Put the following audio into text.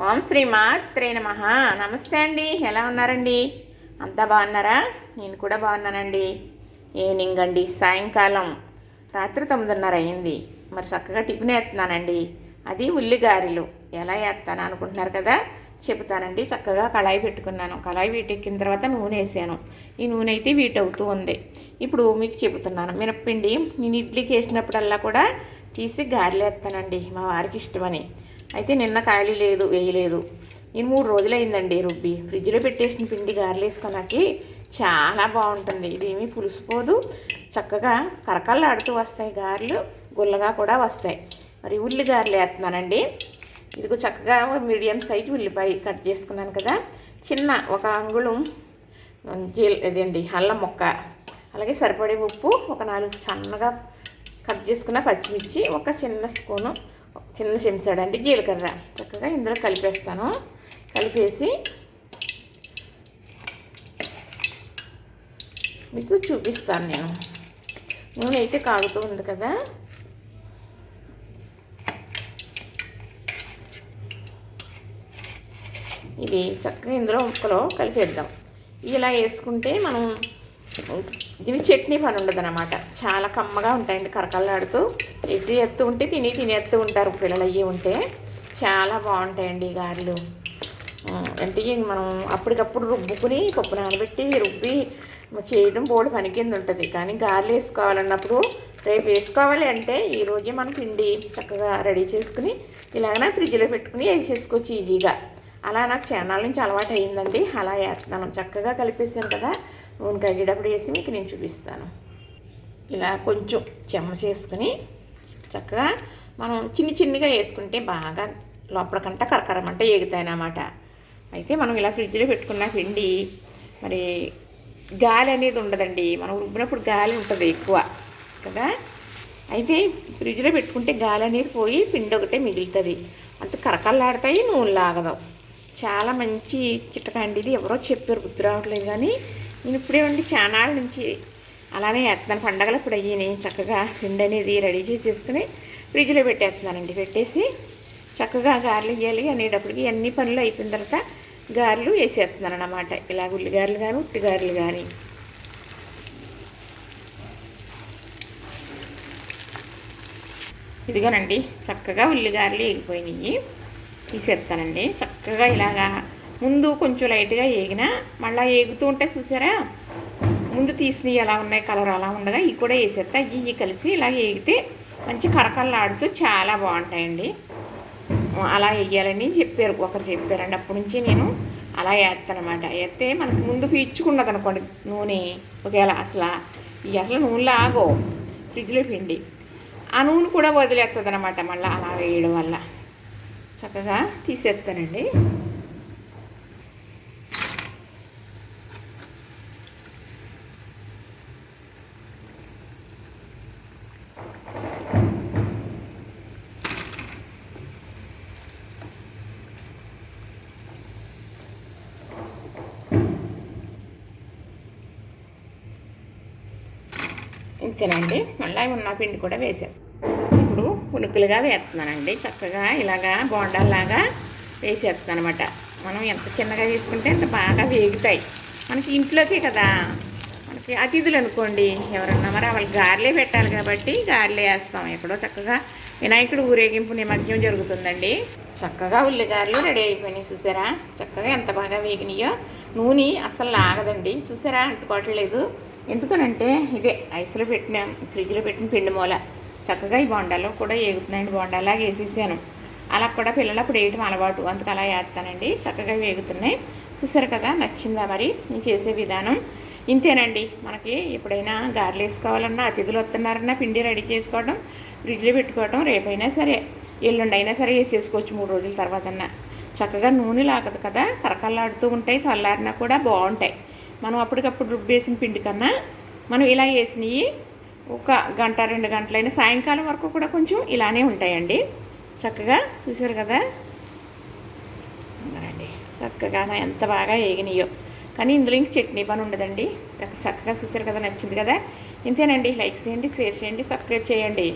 ఓం శ్రీ మాత్రే నమ. నమస్తే అండి. ఎలా ఉన్నారండి? అంతా బాగున్నారా? నేను కూడా బాగున్నానండి. ఈవినింగ్ అండి. సాయంకాలం. రాత్రి తొమ్మిదిన్నర అయింది. మరి చక్కగా టిఫిన్ వేస్తున్నానండి. అది ఉల్లిగారెలు. ఎలా వేస్తాను అనుకుంటున్నారు కదా? చెబుతానండి. చక్కగా కళాయి పెట్టుకున్నాను. కళాయి వీటెక్కిన తర్వాత నూనె వేసాను. ఈ నూనె అయితే వీట్ అవుతూ ఉంది. ఇప్పుడు మీకు చెబుతున్నాను. మినప్పిండి నేను ఇడ్లీకి వేసినప్పుడల్లా కూడా తీసి గారెలేస్తానండి మా వారికి ఇష్టమని. అయితే నిన్న ఖాళీ లేదు వేయలేదు. నేను మూడు రోజులైందండి రుబ్బి. ఫ్రిడ్జ్లో పెట్టేసిన పిండి గారెలు వేసుకున్నాకి చాలా బాగుంటుంది. ఇదేమీ పులుసుపోదు చక్కగా కరకల్లాడుతూ వస్తాయి గారెలు గుల్లగా కూడా వస్తాయి. మరి ఉల్లి గారెలు వేస్తున్నానండి. ఇదిగో చక్కగా మీడియం సైజ్ ఉల్లిపాయ కట్ చేసుకున్నాను కదా. చిన్న ఒక అంగుళం జీల ఇదండి అల్లం ముక్క. అలాగే సరిపడే ఉప్పు ఒక నాలుగు సన్నగా కట్ చేసుకున్న పచ్చిమిర్చి ఒక చిన్న స్పూను చిన్న చెంచాడు జీలకర్ర. చక్కగా ఇందులో కలిపేస్తాను. కలిపేసి మీకు చూపిస్తాను నేను. నూనె అయితే కాగుతూ ఉంది కదా. ఇది చక్కగా ఇందులో ముక్కలో కలిపేద్దాం. ఇలా వేసుకుంటే మనం ఇది చట్నీ పని ఉండదు అనమాట చాలా కమ్మగా ఉంటాయండి కరకల్లాడుతూ. వేసి ఎత్తు ఉంటే తిని తిని ఎత్తు ఉంటారు పిల్లలు అయ్యి ఉంటే. చాలా బాగుంటాయండి ఈ గారెలు. అంటే మనం అప్పటికప్పుడు రుబ్బుకుని పప్పు నానబెట్టి రుబ్బి చేయడం బోడు పని కింద ఉంటుంది. కానీ గారెలు వేసుకోవాలన్నప్పుడు రేపు వేసుకోవాలి అంటే ఈరోజే మనం పిండి చక్కగా రెడీ చేసుకుని ఇలాగనే ఫ్రిడ్జ్లో పెట్టుకుని వేసేసుకోవచ్చు ఈజీగా. అలా నాకు చానాల నుంచి అలవాటు అయ్యిందండి అలా వేస్తున్నాను చక్కగా కలిపేసాను కదా. నూనె కడిగేటప్పుడు వేసి మీకు నేను చూపిస్తాను. ఇలా కొంచెం చెమ్మ చేసుకుని చక్కగా మనం చిన్ని చిన్నగా వేసుకుంటే బాగా లోపలకంట కరకరమంట ఎగుతాయన్నమాట అయితే మనం ఇలా ఫ్రిడ్జ్లో పెట్టుకున్న పిండి మరి గాలి అనేది ఉండదండి. మనం రుబ్బినప్పుడు గాలి ఉంటుంది ఎక్కువ కదా? అయితే ఫ్రిడ్జ్లో పెట్టుకుంటే గాలి అనేది పోయి పిండి ఒకటే మిగులుతుంది. అంత కరకల్లాడతాయి నూనె లాగదాం. చాలా మంచి చిట్టకండి ఇది. ఎవరో చెప్పారు గుర్తు రావట్లేదు కానీ నేను ఇప్పుడే ఉండి చానాల నుంచి అలానే వేస్తున్నాను పండగలు ఇప్పుడు అయ్యి చక్కగా పిండి అనేది రెడీ చేసేసుకుని ఫ్రిడ్జ్లో పెట్టేస్తున్నానండి. పెట్టేసి చక్కగా గారెలు వేయాలి అనేటప్పటికి అన్ని పనులు అయిపోయిన తర్వాత గారెలు వేసేస్తున్నాను అన్నమాట ఇలా ఉల్లిగారెలు కానీ ఉట్టి గారెలు కానీ ఇదిగోనండి చక్కగా ఉల్లిగారెలు వేగిపోయినాయి తీసేస్తానండి. చక్కగా ఇలాగా ముందు కొంచెం లైట్గా వేగినా మళ్ళీ ఏగుతూ ఉంటే చూసారా? ముందు తీసినవి ఎలా ఉన్నాయి కలర్ అలా ఉండగా ఇవి కూడా వేసేస్తా ఇవి కలిసి ఇలా వేగితే మంచి కరకల్లాడుతూ చాలా బాగుంటాయండి. అలా వేయాలని చెప్పారు ఒకరు చెప్పారండి. అప్పటి నుంచి నేను అలా వేస్తానమాట వేస్తే మనకు ముందు పీల్చుకున్నది అనుకోండి నూనె ఒకవేళ అసలు ఇవి అసలు నూనెలో ఆగో ఫ్రిడ్జ్లో పిండి ఆ నూనె కూడా వదిలేస్తుంది అనమాట మళ్ళీ అలా వేయడం వల్ల. చక్కగా తీసేస్తానండి ఇంతేనండి మళ్ళీ ఉన్న పిండి కూడా వేసాం ఇప్పుడు పునుకులుగా వేస్తున్నానండి. చక్కగా ఇలాగా బోండాల్లాగా వేసేస్తాను అనమాట మనం ఎంత చిన్నగా వేసుకుంటే అంత బాగా వేగుతాయి. మనకి ఇంట్లోకే కదా. మనకి అతిథులు అనుకోండి. ఎవరన్నా మరి వాళ్ళకి గారెలే పెట్టాలి కాబట్టి గారెలే వేస్తాం. ఎక్కడో చక్కగా వినాయకుడు ఊరేగింపు నిమజ్జనం జరుగుతుందండి. చక్కగా ఉల్లిగారెలు రెడీ అయిపోయినాయి. చూసారా? చక్కగా ఎంత బాగా వేగినాయో. నూనె అసలు లాగదండి. చూసారా? అంటుకోవట్లేదు ఎందుకనంటే ఇదే ఐస్లో పెట్టిన ఫ్రిడ్జ్లో పెట్టిన పిండి మూల. చక్కగా ఈ బొండాలో కూడా ఏగుతున్నాయండి బొండాలాగా వేసేసాను. అలా కూడా పిల్లలు అప్పుడు వేయటం అలవాటు. అందుకు అలా వేస్తానండి. చక్కగా వేగుతున్నాయి చూసారు కదా నచ్చిందా మరి? నేను చేసే విధానం. ఇంతేనండి. మనకి ఎప్పుడైనా గారెలు వేసుకోవాలన్నా అతిథులు వస్తున్నారన్నా పిండి రెడీ చేసుకోవడం ఫ్రిడ్జ్లో పెట్టుకోవడం రేపైనా సరే ఎల్లుండి అయినా సరే వేసేసుకోవచ్చు మూడు రోజుల తర్వాతన్నా. చక్కగా నూనె లాగదు కదా కరకల్లాడుతూ ఉంటాయి చల్లారినా కూడా బాగుంటాయి. మనం అప్పటికప్పుడు రుబ్బేసిన పిండి కన్నా మనం ఇలా వేసినవి ఒక గంట రెండు గంటలైన సాయంకాలం వరకు కూడా కొంచెం ఇలానే ఉంటాయండి. చక్కగా చూసారు కదా? అండి చక్కగా ఎంత బాగా వేగినాయో. కానీ ఇందులో ఇంక చట్నీ పని ఉండదండి. చక్కగా చూసారు కదా నచ్చింది కదా? ఇంతేనండి. లైక్ చేయండి షేర్ చేయండి సబ్స్క్రైబ్ చేయండి.